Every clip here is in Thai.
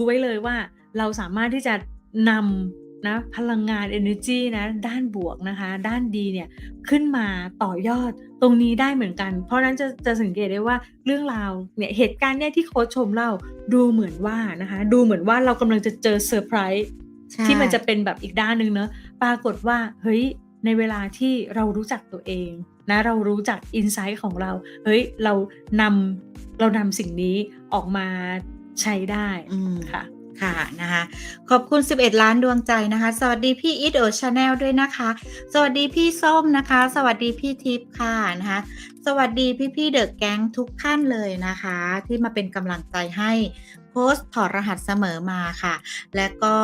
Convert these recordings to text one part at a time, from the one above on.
รู้ไว้เลยว่าเราสามารถที่จะนำนะพลังงานเอเนอร์จีนะด้านบวกนะคะ ด้านดีเนี่ยขึ้นมาต่อยอดตรงนี้ได้เหมือนกัน เพราะฉะนั้นจะจะสังเกตได้ว่าเรื่องราวเนี่ยเหตุการณ์เนี่ยที่โค้ชชมเล่าดูเหมือนว่านะคะ ดูเหมือนว่าเรากำลังจะเจอเซอร์ไพรส์ใช่ที่มันจะเป็นแบบอีกด้านหนึ่งเนอะปรากฏว่าเฮ้ยในเวลาที่เรารู้จักตัวเองนะเรารู้จักอินไซต์ของเรา เฮ้ย เรานำเรานำสิ่งนี้ออกมา ใช้ได้อืมค่ะ ค่ะนะคะ ขอบคุณ 11 ล้านดวงใจนะคะ สวัสดีพี่อีทโอชาแนลด้วยนะคะ สวัสดีพี่ส้มนะคะ สวัสดีพี่ทิพย์ค่ะนะคะ สวัสดีพี่ๆเดอะแก๊งทุกท่านเลยนะคะ ที่มาเป็นกำลังใจให้โพสต์ถอดรหัสเสมอมาค่ะ และก็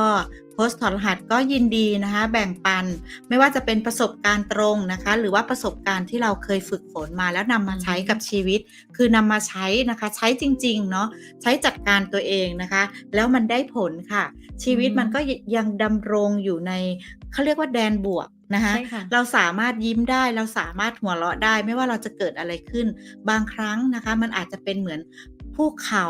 โพสต์ถอดรหัสก็ยินดีนะคะ แบ่งปันไม่ว่าจะเป็นประสบการณ์ตรงนะคะ หรือว่าประสบการณ์ที่เราเคยฝึกฝนมาแล้วนำมาใช้กับชีวิต คือนำมาใช้นะคะ ใช้จริง ๆ เนาะใช้จัดการตัวเองนะคะ แล้วมันได้ผลค่ะ ชีวิตมมันก็ยังดำรงอยู่ในเขาเรียกว่าแดนบวก นะคะใช่ค่ะเราสามารถยิ้มได้เราสามารถหัวเราะได้ ไม่ว่าเราจะเกิดอะไรขึ้น บางครั้งนะคะ มันอาจจะเป็นเหมือนภูเขา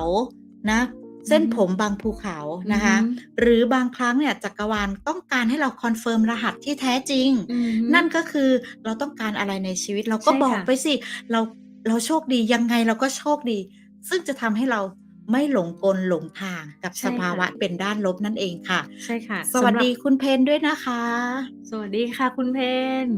นะเส้นอืมผมบางภูเขานะคะอืมหรือบางครั้งเนี่ยจักรวาลต้องการให้เราคอนเฟิร์มรหัสที่แท้จริงอืมนั่นก็คือเราต้องการอะไรในชีวิตเราก็ใช่บอกค่ะไปสิ เราเราโชคดียังไงเราก็โชคดี ซึ่งจะทำให้เรา ไม่หลงกลหลงทางกับใช่สภาวะค่ะเป็นด้านลบนั่นเองค่ะ ใช่ค่ะ สวัสำหรับดีคุณเพนด้วยนะคะ สวัสดีค่ะคุณเพน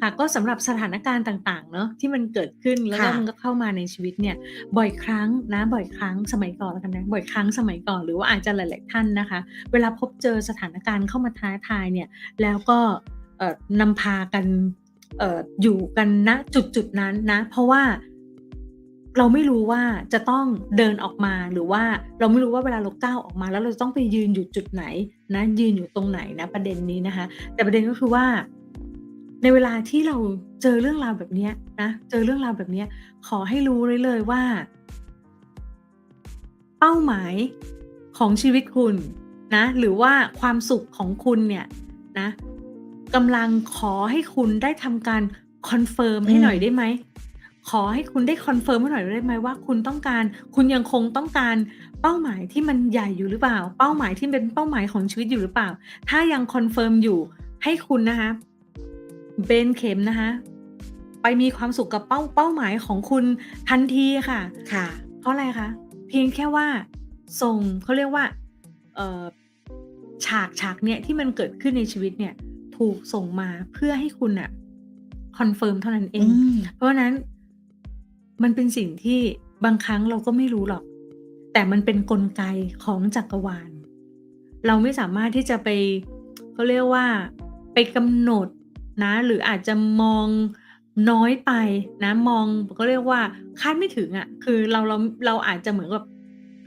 ค่ะก็สำหรับสถานการณ์ต่างๆเนาะที่มันเกิดขึ้นแล้วก็ค่ะมันก็เข้ามาในชีวิตเนี่ยบ่อยครั้งนะบ่อยครั้งสมัยก่อนแล้วกันนะบ่อยครั้งสมัยก่อนหรือว่าอาจจะหลาย ๆท่านนะคะ เวลาพบเจอสถานการณ์เข้ามาท้าทายเนี่ยแล้วก็เอ่อนำพากันเอ่ออยู่กันณจุดจุดๆนั้นนะ เพราะว่า เราไม่รู้ว่าจะต้องเดินออกมาหรือว่าเราไม่รู้ว่าเวลาเราก้าวออกมา แล้วเราจะต้องไปยืนอยู่จุดไหนนะยืนอยู่ตรงไหนนะประเด็นนี้นะคะ แต่ประเด็นก็คือว่า ในเวลาที่เราเจอเรื่องราวแบบเนี้ยนะเจอเรื่องราวแบบเนี้ยขอให้รู้เลยเลยว่า เป้าหมายของชีวิตคุณนะหรือว่าความสุขของคุณเนี่ยนะกำลังขอให้คุณได้ทำการคอนเฟิร์มให้อืมหน่อยได้ไหม ขอให้คุณได้คอนเฟิร์มให้หน่อยได้ไหมว่าคุณต้องการ คุณยังคงต้องการเป้าหมายที่มันใหญ่อยู่หรือเปล่า เป้าหมายที่เป็นเป้าหมายของชีวิตอยู่หรือเปล่า ถ้ายังคอนเฟิร์มอยู่ให้คุณนะคะเบนเข็มนะคะ ไปมีความสุขกับเป้าเป้าหมายของคุณทันทีค่ะ ค่ะ เพราะอะไรคะเพียงแค่ว่าส่งเขาเรียกว่าเอ่อฉากฉากเนี่ยที่มันเกิดขึ้นในชีวิตเนี่ย ถูกส่งมาเพื่อให้คุณอะคอนเฟิร์มเท่านั้นเออืงมเพราะฉะนั้น มันเป็นสิ่งที่บางครั้งเราก็ไม่รู้หรอก แต่มันเป็นนกลไกของจักรวาล เราไม่สามารถที่จะไปเขาเรียกว่าไปกำหนดนะ หรืออาจจะมองน้อยไปนะมองเขาเรียกว่าคาดไม่ถึงอะ่ะ คือเราเราเราอาจจะเหมือนกับ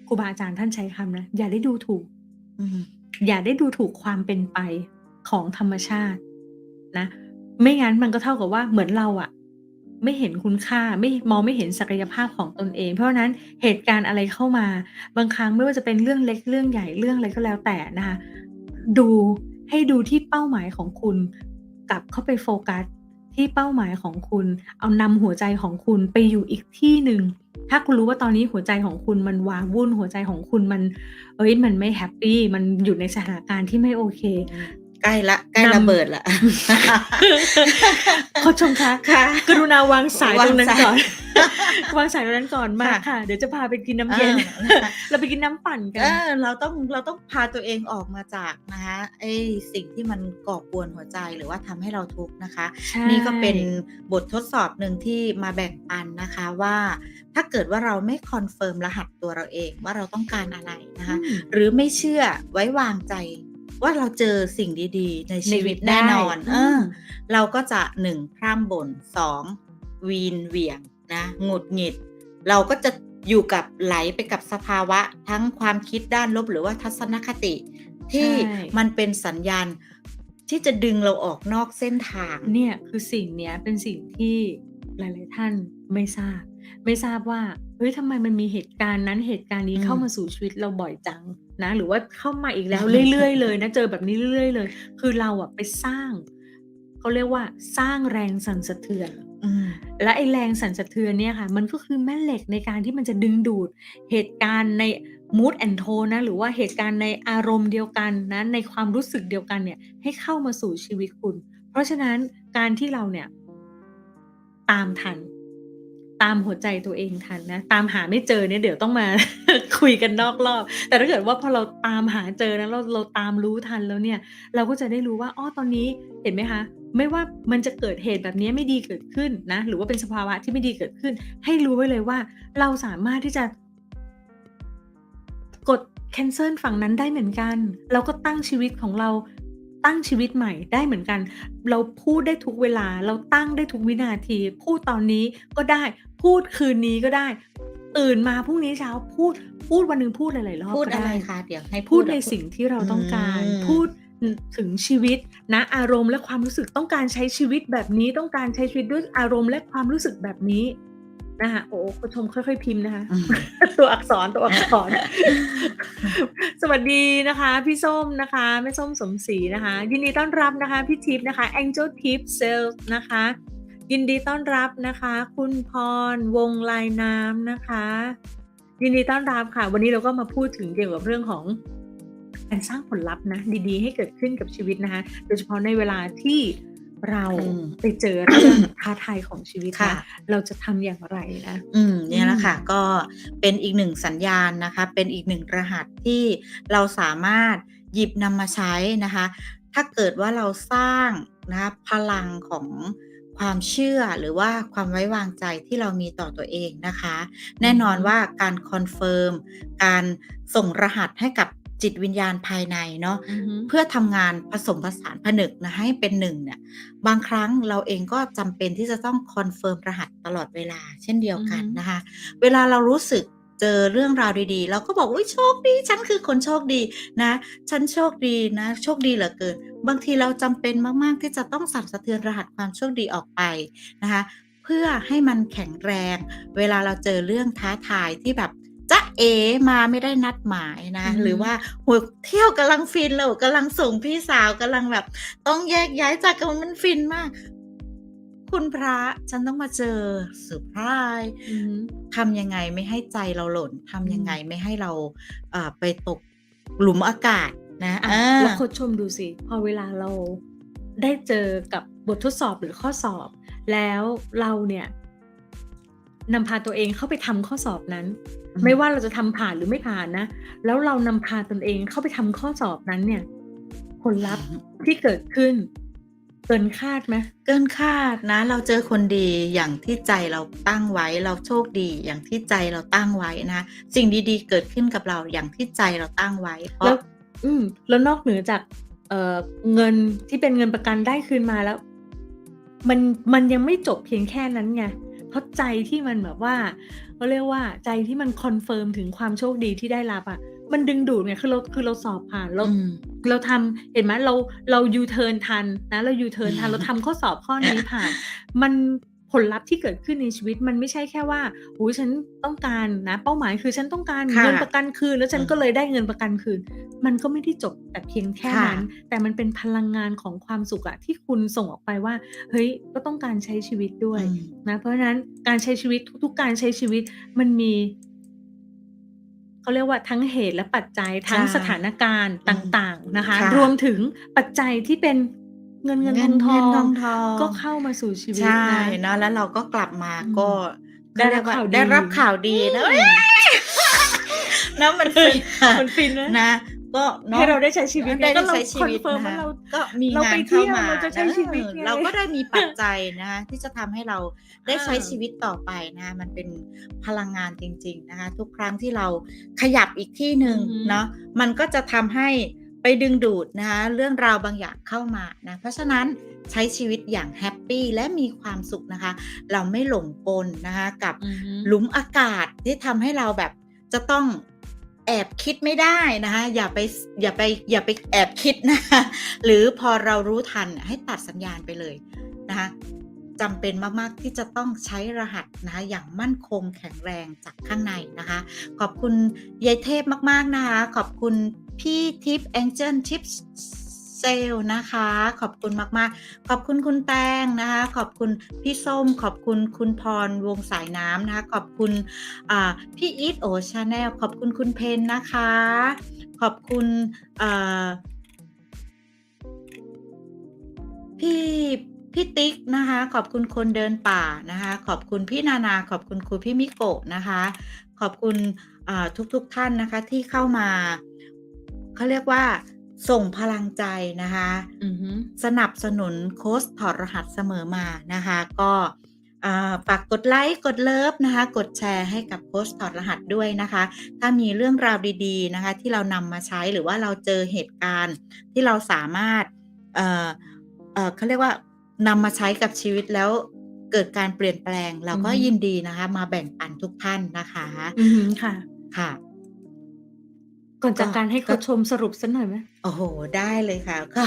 ครูบาอาจารย์ท่านใช้คำนะอย่าได้ดูถูกอืมอย่าได้ดูถูกความเป็นไปของธรรมชาตินะ ไม่งั้นมันก็เท่ากับว่าเหมือนเราอะ ไม่เห็นคุณค่า ไม่มองไม่เห็นศักยภาพของตนเอง เพราะฉะนั้นเหตุการณ์อะไรเข้ามา บางครั้งไม่ว่าจะเป็นเรื่องเล็กเรื่องใหญ่เรื่องอะไรก็แล้วแต่นะคะดูให้ดูที่เป้าหมายของคุณ กลับเข้าไปโฟกัสที่เป้าหมายของคุณ เอานำหัวใจของคุณไปอยู่อีกที่หนึ่งถ้าคุณรู้ว่าตอนนี้หัวใจของคุณมันวาวุ่นหัวใจของคุณมัน เอ้ยมันไม่แฮปปี้มันอยู่ในสถานการณ์ที่ไม่โอเค ใกล้ละใกล้นำระเบิดละขอชมคะค่ะ กรุณาวางสายตรงนั้นวางสายก่อน วางสายตรงนั้นก่อนมาค่ะค่ะเดี๋ยวจะพาไปกินน้ำเย็นเออนะคะเราไปกินน้ำปั่นกัเอนอเราต้องเราต้องพาตัวเองออกมาจากนะคะไอ้สิ่งที่มันก่อกวนหัวใจหรือว่าทำให้เราทุกข์นะคะใช่นี่ก็เป็นบททดสอบหนึ่งที่มาแบ่งปันนะคะว่าถ้าเกิดว่าเราไม่คอนเฟิร์มรหัสตัวเราเองว่าเราต้องการอะไรนะคะอืมหรือไม่เชื่อไว้วางใจ ว่าเราเจอสิ่งดีๆ ในชีวิตแน่นอนได้เออมเราก็จะหนึ่งพร่ำบ่นสองวีนเหวี่ยงนะหงุดหงิด เราก็จะอยู่กับไหลไปกับสภาวะ ทั้งความคิดด้านลบหรือว่าทัศนคติ ที่ใช่มันเป็นสัญญาณที่จะดึงเราออกนอกเส้นทาง เนี่ยคือสิ่งเนี้ยเป็นสิ่งที่หลาย ๆ ท่านไม่ทราบ ไม่ทราบว่า เฮ้ยทำไมมันมีเหตุการณ์นั้นเหตุการณ์นี้อืมเข้ามาสู่ชีวิตเราบ่อยจังนะ หรือว่าเข้ามาอีกแล้วเรื่อยๆเลยนะเจอแบบนี้เรื่อยๆเลย คือเราอะไปสร้างเขาเรียกว่าสร้างแรงสั่นสะเทือนอืมและไอ้แรงสั่นสะเทือนเนี่ยค่ะ มันก็คือแม่เหล็กในการที่มันจะดึงดูดเหตุการณ์ใน mood and tone นะ หรือว่าเหตุการณ์ในอารมณ์เดียวกันนะ ในความรู้สึกเดียวกันเนี่ย ให้เข้ามาสู่ชีวิตคุณ เพราะฉะนั้นการที่เราเนี่ย ตามทัน ตามหัวใจตัวเองทันนะ ตามหาไม่เจอเนี่ยเดี๋ยวต้องมาคุยกันนอกรอบ แต่ถ้าเกิดว่าพอเราตามหาเจอนะเราเราตามรู้ทันแล้วเนี่ย เราก็จะได้รู้ว่าอ้อตอนนี้เห็นไหมคะ ไม่ว่ามันจะเกิดเหตุแบบนี้ไม่ดีเกิดขึ้นนะ หรือว่าเป็นสภาวะที่ไม่ดีเกิดขึ้น ให้รู้ไว้เลยว่า เราสามารถที่จะ กดแคนเซิลฝั่งนั้นได้เหมือนกัน เราก็ตั้งชีวิตของเรา ตั้งชีวิตใหม่ได้เหมือนกัน เราพูดได้ทุกเวลา เราตั้งได้ทุกวินาที พูดตอนนี้ก็ได้ พูดคืนนี้ก็ได้ ตื่นมาพรุ่งนี้เช้าพูด พูดวันหนึ่งพูดหลายๆรอบพูดก็อะไรได้คะเดี๋ยวให้พูดอะในสิ่งที่เราต้องการอืมพูดอืมถึงชีวิตนะอารมณ์และความรู้สึกต้องการใช้ชีวิตแบบนี้ต้องการใช้ชีวิตด้วยอารมณ์และความรู้สึกแบบนี้ นะคะโอ้คุณชมค่อยๆพิมพ์นะคะอืมตัวอักษรตัวอักษร สวัสดีนะคะ พี่ส้มนะคะแม่ส้มสมศรีนะคะ ยินดีต้อนรับนะคะ พี่ทิพย์นะคะ Angel Tip Sales นะคะ ยินดีต้อนรับนะคะ คุณพรวงลายน้ำนะคะ ยินดีต้อนรับค่ะ วันนี้เราก็มาพูดถึงเกี่ยวกับเรื่องของการสร้างผลลัพธ์นะ ดีๆ ให้เกิดขึ้นกับชีวิตนะคะ โดยเฉพาะในเวลาที่ เราอืมไปเจอเรื่องท้าทายของชีวิตค่ะนะเราจะทำอย่างไรนะอืมเนี่ยแหละอืมค่ะ ก็เป็นอีกหนึ่งสัญญาณนะคะ เป็นอีกหนึ่งรหัสที่เราสามารถหยิบนำมาใช้นะคะ ถ้าเกิดว่าเราสร้างนะคะพลังของความเชื่อหรือว่าความไว้วางใจที่เรามีต่อตัวเองนะคะ แน่นอนว่าการคอนเฟิร์มการส่งรหัสให้กับ จิตวิญญาณภายในเนาะอือฮึเพื่อทำงานผสมผสานผนึกนะให้เป็นหนึ่งเนี่ยบางครั้งเราเองก็จำเป็นที่จะต้องคอนเฟิร์มรหัสตลอดเวลา เช่นเดียวกันอือฮึนะคะ เวลาเรารู้สึกเจอเรื่องราวดีๆ เราก็บอกว่าโชคดี ฉันคือคนโชคดีนะ ฉันโชคดีนะ โชคดีเหลือเกิน บางทีเราจำเป็นมากๆที่จะต้องสั่นสะเทือนรหัสความโชคดีออกไปนะคะ เพื่อให้มันแข็งแรง เวลาเราเจอเรื่องท้าทายที่แบบ จ๊ะเอมาไม่ได้นัดหมายนะอือฮึหรือว่าโหเที่ยวกำลังฟินเลยกำลังส่งพี่สาวกำลังแบบ ต้องแยกย้ายจากกันมันฟินมาก คุณพระฉันต้องมาเจอเซอร์ไพรส์อือฮึทำยังไงไม่ให้ใจเราหล่นทำยังไงอืมไม่ให้เราเอ่อไปตกหลุมอากาศนะอะอ่าแล้วโค้ชชมดูสิ พอเวลาเราได้เจอกับบททดสอบหรือข้อสอบ แล้วเราเนี่ย นำพาตัวเองเข้าไปทำข้อสอบนั้นอืมไม่ว่าเราจะทำผ่านหรือไม่ผ่านนะ แล้วเรานำพาตนเองเข้าไปทำข้อสอบนั้นเนี่ย ผลลัพธ์ที่เกิดขึ้น เกินคาดไหมเกินคาดนะ เราเจอคนดีอย่างที่ใจเราตั้งไว้ เราโชคดีอย่างที่ใจเราตั้งไว้นะสิ่งดีๆ เกิดขึ้นกับเราอย่างที่ใจเราตั้งไว้เพแล้วราะอืม แล้วนอกเหนือจากเอ่อเงินที่เป็นเงินประกันได้คืนมาแล้ว มันมันยังไม่จบเพียงแค่นั้นไงเพ ราะใจที่มันแบบว่าเขาเรียกว่าใจที่มันคอนเฟิร์มถึงความโชคดีที่ได้รับอะมันดึงดูดไงคือเราคือเราสอบผ่านเราอืมเราทำเห็นไหมเราเรายูเทิร์นทันนะเรายูเทิร์นทันเราทำข้อสอบข้อนี้ผ่าน มัน ผลลัพธ์ที่เกิดขึ้นในชีวิตมันไม่ใช่แค่ว่าโอ้ยฉันต้องการนะ เป้าหมายคือฉันต้องการค่ะเงินประกันคืน แล้วฉันอืมก็เลยได้เงินประกันคืน มันก็ไม่ได้จบแต่เพียงแค่ค่ะนั้น แต่มันเป็นพลังงานของความสุขอะที่คุณส่งออกไปว่า เฮ้ยก็ต้องการใช้ชีวิตด้วยอืมนะเพราะฉะนั้นการใช้ชีวิตทุกๆ การใช้ชีวิตมันมีเขาเรียกว่าทั้งเหตุและปัจจัยทั้งใช่สถานการณ์ต่าง ๆนะคะค่ะรวมถึงปัจจัยที่เป็น เงินเงินทองทเงิอนทองงทองก็เข้ามาสู่ชีวิตใช่นะเนาะแล้วเราก็กลับมาอืมก็ได้รับเขเยกว่ข่าวดีได้รับข่าวดีนะอืมนะมันฟินมันฟินนะนะก็เนาะให้เราได้ใช้ชีวิตได้ก็ได้เราใช้ชีวิตคอนเฟิร์มนะว่าคะเราก็มีเรางาไปนเที่เข้ายวมาเราจะใช้เออชีวิตไงเราก็ได้มีปัจจัยนะคะที่จะทำให้เราได้ใช้เออชีวิตต่อไปนะคะมันเป็นพลังงานจริง ๆนะคะ ทุกครั้งที่เราขยับอีกที่หนึ่งอือฮึเนาะมันก็จะทำให้ ไปดึงดูดนะคะเรื่องราวบางอย่างเข้ามานะเพราะฉะนั้นใช้ชีวิตอย่างแฮปปี้และมีความสุขนะคะ เราไม่หลงกลนะคะกับอือฮึหลุมอากาศที่ทำให้เราแบบจะต้องแอบคิดไม่ได้นะคะอย่าไปอย่าไปอย่าไปแอบคิดนะคะหรือพอเรารู้ทันให้ตัดสัญญาณไปเลยนะคะจำเป็นมาก ๆ ที่จะต้องใช้รหัสนะคะอย่างมั่นคงแข็งแรงจากข้างในนะคะ ขอบคุณยายเทพมาก ๆ นะคะ ขอบคุณ พี่ทิพย์แองเจิลทิปเซลนะคะ ขอบคุณมาก ๆ ขอบคุณคุณแตงนะคะ ขอบคุณพี่ส้ม ขอบคุณคุณพรวงสายน้ำนะคะ ขอบคุณพี่อีทโอชาแนลขอบคุณคุณเพนนะคะ ขอบคุณพี่พี่ติ๊กนะคะ ขอบคุณคนเดินป่านะคะ ขอบคุณพี่นานา ขอบคุณครูพี่มิโกะนะคะ ขอบคุณอ่าทุกๆทท่านนะคะที่เข้ามา เขาเรียกว่า ส่งพลังใจนะคะอือฮึสนับสนุนโค้ชถอดรหัสเสมอมานะคะ ก็อ่าฝากกดไลค์กดเลิฟนะคะ กดแชร์ให้กับโค้ชถอดรหัสด้วยนะคะ ถ้ามีเรื่องราวดีๆนะคะ ที่เรานำมาใช้หรือว่าเราเจอเหตุการณ์ที่เราสามารถเอ่อเอ่อเขาเรียกว่านำมาใช้กับชีวิตแล้วเกิดการเปลี่ยนแปลง เราก็อือฮึยินดีนะคะ มาแบ่งปันทุกท่านนะคะอือฮึค่ะค่ะ ก่อนจากก็การให้ก็เขาชมสรุปสักหน่อยไหมโอ้โห ได้เลยค่ะ ก็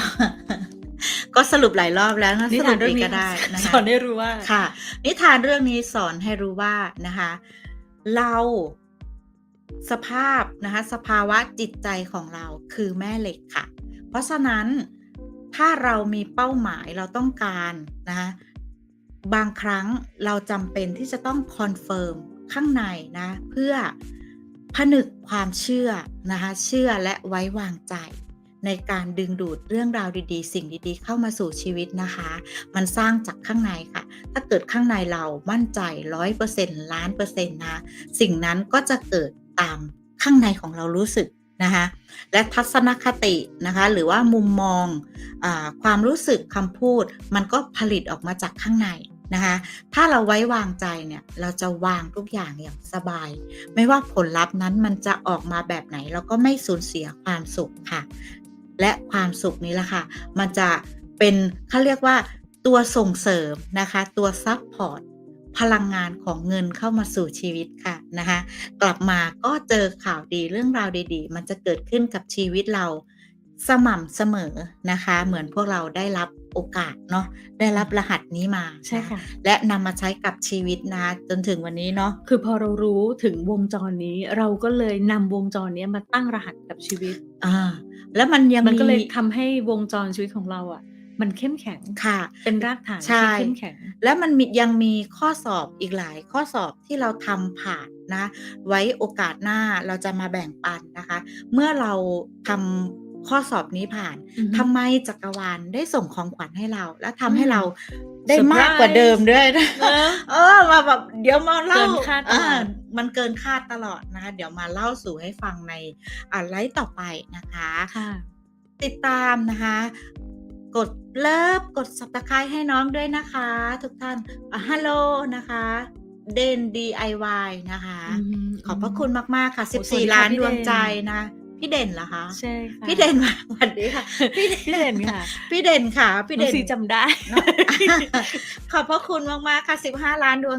ก็สรุปหลายรอบแล้วนะนิสทารุนปเรื่ออีงกนี้ก็ได้นะสคะ อนให้รู้ว่า ค่ะ นิทานเรื่องนี้สอนให้รู้ว่านะคะ เราสภาพนะคะ สภาวะจิตใจของเราคือแม่เหล็กค่ะ เพราะฉะนั้นถ้าเรามีเป้าหมายเราต้องการนะคะบางครั้งเราจำเป็นที่จะต้องคอนเฟิร์มข้างในนะ เพื่อ ผนึกความเชื่อนะคะเชื่อและไว้วางใจ ในการดึงดูดเรื่องราวดีๆ สิ่งดีๆ เข้ามาสู่ชีวิตนะคะ มันสร้างจากข้างในค่ะ ถ้าเกิดข้างในเรามั่นใจร้อยเปอร์เซ็นต์ล้านเปอร์เซ็นต์นะสิ่งนั้นก็จะเกิดตามข้างในของเรารู้สึกนะคะและทัศนคตินะคะหรือว่ามุมมองอความรู้สึกคำพูด มันก็ผลิตออกมาจากข้างใน นะคะ ถ้าเราไว้วางใจเนี่ย เราจะวางทุกอย่างอย่างสบาย ไม่ว่าผลลัพธ์นั้นมันจะออกมาแบบไหน เราก็ไม่สูญเสียความสุขค่ะ และความสุขนี้แหละค่ะ มันจะเป็นเขาเรียกว่าตัวส่งเสริมนะคะ ตัวซับพอร์ตพลังงานของเงินเข้ามาสู่ชีวิตค่ะนะคะกลับมาก็เจอข่าวดีเรื่องราวดีๆ มันจะเกิดขึ้นกับชีวิตเราสม่ำเสมอนะคะ เหมือนพวกเราได้รับ โอกาสเนาะได้รับรหัสนี้มาใช่นค่ะและนำมาใช้กับชีวิตนะจนถึงวันนี้เนาะคือพอเรารู้ถึงวงจรนี้ เราก็เลยนำวงจรเนี้ยมาตั้งรหัสกับชีวิตอ่าแล้วมันยังมันก็เลยมีทำให้วงจรชีวิตของเราอะมันเข้มแข็งค่ะ เป็นรากฐานใช่ที่เข้มแข็ง และมันมียังมีข้อสอบอีกหลาย ข้อสอบที่เราทำผ่านนะ ไว้โอกาสหน้าเราจะมาแบ่งปันนะคะ เมื่อเราทำ ข้อสอบนี้ผ่านอือฮึทำไมจักรวาลได้ส่งของขวัญให้เรา และทำอืให้มเราได้เซอร์ไพรส์มากกว่าเดิมด้วยนะเนอะเออมาแบบเดี๋ยวมาเล่าเกินคาดตลอดอ่ามันเกินคาดตลอดนะคะเดี๋ยวมาเล่าสู่ให้ฟังในอ่าไลฟ์ต่อไปนะคะค่ะติดตามนะคะ กดเลิฟกด subscribe ให้น้องด้วยนะคะ ทุกท่านฮัลโหลนะคะเดน DIY นะคะอืมขอบพระคุณมาก ๆ ค่ะโอ้สวัสดีค่ะ14 ล้านพี่ดวงเด่นใจนะ พี่เด่นเหรอคะใช่ค่ะพี่เด่นมาสวัสดีค่ะ พี่พี่เด่นค่ะ พี่เด่นค่ะ พี่น้องเด่นซีจำได้เนอะขอบพระคุณมากๆค่ะ 15 ล้านดวง